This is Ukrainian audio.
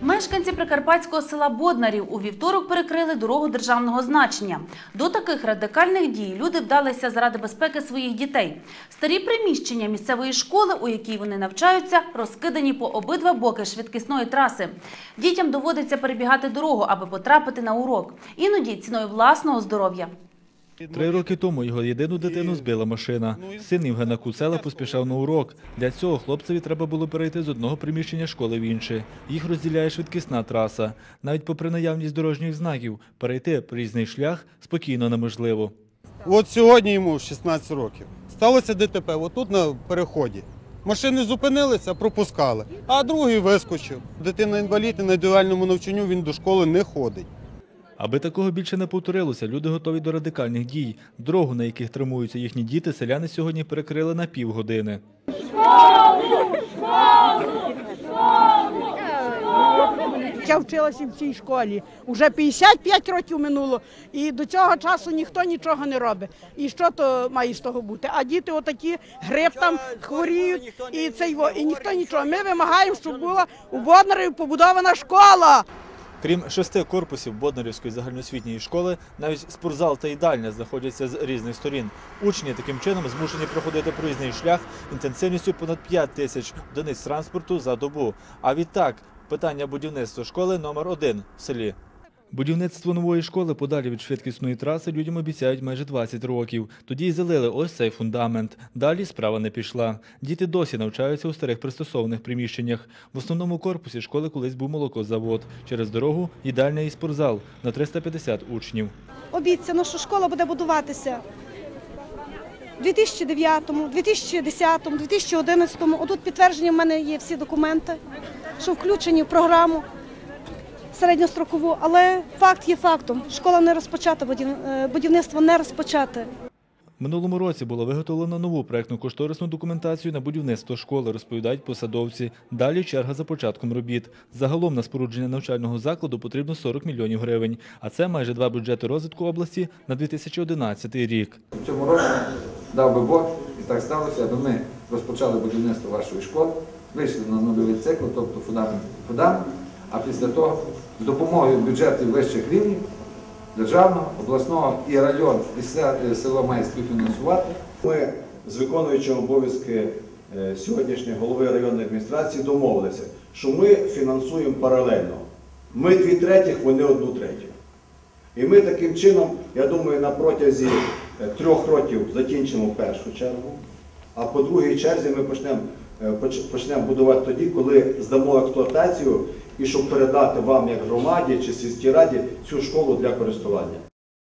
Мешканці прикарпатського села Боднарів у вівторок перекрили дорогу державного значення. До таких радикальних дій люди вдалися заради безпеки своїх дітей. Старі приміщення місцевої школи, у якій вони навчаються, розкидані по обидва боки швидкісної траси. Дітям доводиться перебігати дорогу, аби потрапити на урок. Іноді ціною власного здоров'я. Три роки тому його єдину дитину збила машина. Син Євгена Куцела поспішав на урок. Для цього хлопцеві треба було перейти з одного приміщення школи в інше. Їх розділяє швидкісна траса. Навіть попри наявність дорожніх знаків, перейти різний шлях спокійно неможливо. От сьогодні йому 16 років. Сталося ДТП, отут на переході. Машини зупинилися, пропускали, а другий вискочив. Дитина інвалід і на індивідуальному навчанню він до школи не ходить. Аби такого більше не повторилося, люди готові до радикальних дій. Дорогу, на яких тримуються їхні діти, селяни сьогодні перекрили на півгодини. Я вчилася в цій школі. Уже 55 років минуло, і до цього часу ніхто нічого не робить. І що то має з того бути? А діти отакі грип там хворіють, і цей і ніхто нічого. Ми вимагаємо, щоб була у Боднарів побудована школа. Крім шести корпусів Боднарівської загальноосвітньої школи, навіть спортзал та їдальня знаходяться з різних сторін. Учні таким чином змушені проходити проїзний шлях інтенсивністю понад 5 тисяч одиниць транспорту за добу. А відтак питання будівництва школи номер один в селі. Будівництво нової школи подалі від швидкісної траси людям обіцяють майже 20 років. Тоді й залили ось цей фундамент. Далі справа не пішла. Діти досі навчаються у старих пристосованих приміщеннях. В основному корпусі школи колись був молокозавод. Через дорогу їдальня і спортзал на 350 учнів. обіцяно, що школа буде будуватися у 2009, 2010, 2011. Отут підтверджені в мене є всі документи, що включені в програму середньострокову, але факт є фактом. Школа не розпочата, е, будівництво не розпочате. Минулому році було виготовлено нову проектно-кошторисну документацію на будівництво школи, розповідають посадовці. Далі черга за початком робіт. Загалом на спорудження навчального закладу потрібно 40 мільйонів гривень, а це майже два бюджети розвитку області на 2011 рік. В цьому році дав би Бог, і так сталося, аби ми розпочали будівництво вашої школи, вийшли на нульовий цикл, тобто фундамент фундамент, а після того з допомогою бюджетів вищих рівнів, державного, обласного і район, і се- село має співфінансувати. Ми з виконуючим обов'язки е, сьогоднішнього голови районної адміністрації домовилися, що ми фінансуємо паралельно. Ми дві третіх, вони одну третю. І ми таким чином, я думаю, на протязі е, трьох років закінчимо першу чергу, а по другій черзі ми почнемо е, почнемо будувати тоді, коли здамо експлуатацію і щоб передати вам як громаді чи сільській раді цю школу для користування.